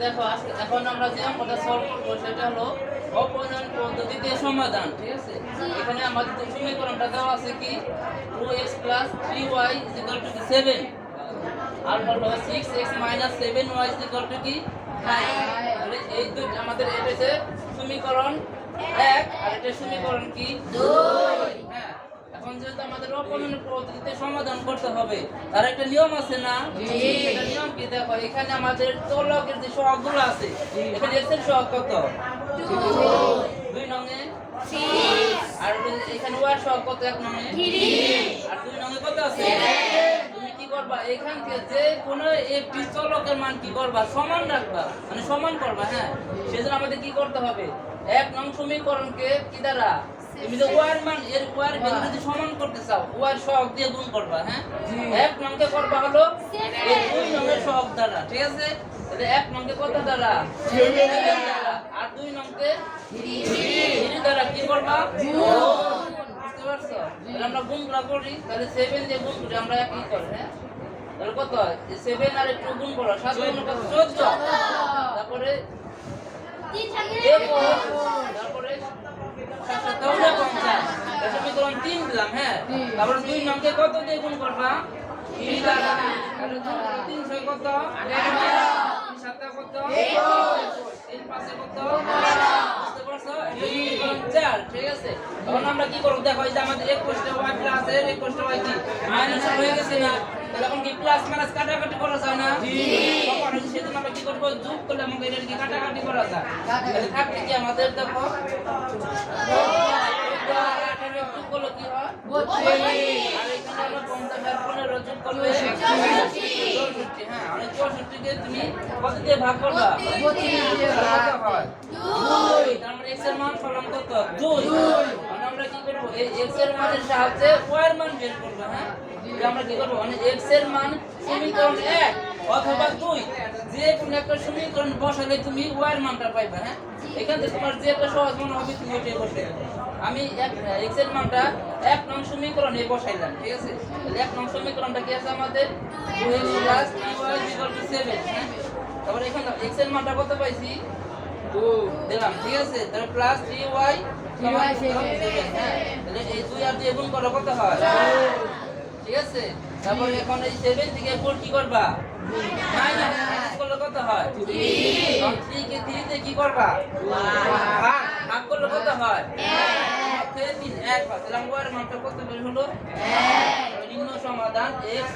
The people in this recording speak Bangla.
দেখো আজকে এখন আমরা যে অঙ্কটা সলভ করব সেটা হলো অপনয়ন পদ্ধতিতে সমাধান ঠিক আছে? এখানে আমাদের সমীকরণটা দেওয়া আছে কি? Two x plus three y equal to কি সেভেন আর হলো six x minus seven y two কি? এই দুই আমাদের এটা হচ্ছে সমীকরণ এক আর এটা সমীকরণ কি? হ্যাঁ। এখন যেহেতু আমাদের অপনয়ন পদ্ধতিতে সমাধান করতে হবে তার একটা নিয়ম আছে না? নিয়ম কি দেখো এখানে আমাদের তলকের যে আছে এখানে সহগ কত? দুই নঙে আর এখানে ওয়ার সহগ কত এক নঙে আর দুই নঙে কত আছে? তুমি কি করবা? এখান থেকে যে কোনো একটি চলকের মান কি করবা? সমান রাখবা মানে সমান করবা হ্যাঁ? সেজন্য আমাদের কি করতে হবে? এক নং সমীকরণকে কি দ্বারা? তুমি যে ওয়ার মান এর ওয়ার ভ্যালু যদি সমান করতে চাও ওয়ার সহগ দিয়ে গুণ করবা হ্যাঁ? এক নংকে করবা হলো এই দুই নংয়ের সহগ দ্বারা ঠিক আছে? তাহলে এক নংকে কত দ্বারা? দ্বারা। আর দুই নংকে থ্রি দ্বারা কি করবা? বুঝতে পারছ? আমরা গুণগুলা করি তাহলে সেভেন দিয়ে গুণ করি আমরা একই করে হ্যাঁ? তাহলে কত হয়? সেভেন আর একটু গুণ করো সাত গুণ কত চোদ্দ। তারপরে তাহলে পঞ্চাশ সমীকরণ হ্যাঁ তারপরে দুই নংকে কত দিয়ে গুণ করবা তিন দ্বারা তাহলে তিন- তিন ছয় কত তিন সাতে কত তিন পাঁচে চার ঠিক আছে তখন আমরা কি করব দেখো যে আমাদের একুশটা ওয়াই প্লাস এর একুশটা ওয়াই কি হয়ে গেছে না তাহলে কি প্লাস মাইনাস কাটাকাটি করা যায় না আমি আমরা কি করব যোগ করলে আমাকে কাটাকাটি করা কি আমাদের দেখো যোগ করলে কি হয় আর এখানে হলো পঞ্চাশ আর পনেরো যোগ করলে চৌষট্টি হ্যাঁ মানে চৌষট্টিকে তুমি কত ভাগ করবা দুই তার মানে x এর মান পেলাম কত দুই আমরা কি করব x এর মানের সাহায্যে এর মান বের করব হ্যাঁ? আমরা কি করব? মানে x এর মান সমীকরণ 1 অথবা 2 যে কোনো একটা সমীকরণ বসালে তুমি ওয়ার মানটা পাইবে হ্যাঁ? এখান থেকে তোমার যে একটা সহজ মনে হবে তুমি ওইটাই বসে আমি এক এর মানটা এক নং সমীকরণে বসাইলাম ঠিক আছে? তাহলে এক নং সমীকরণটা কি আছে আমাদের? 2x 3y 7 হ্যাঁ? তারপরে এখানে এর মানটা কত পাইছি? দিলাম ঠিক আছে? তাহলে প্লাস থ্রি ওয়াই হ্যাঁ? তাহলে এই দুই আর দিয়ে গুণ করো কত হয়? ঠিক আছে? এখন এই সেভেন থেকে ফোর কি করবা? মাইনাস করলে কত হয়? কি করবা? ভাগ। ভাগ করলে কত হয়? তিন। কত বের হলো? নিম্ন সমাধান এক্স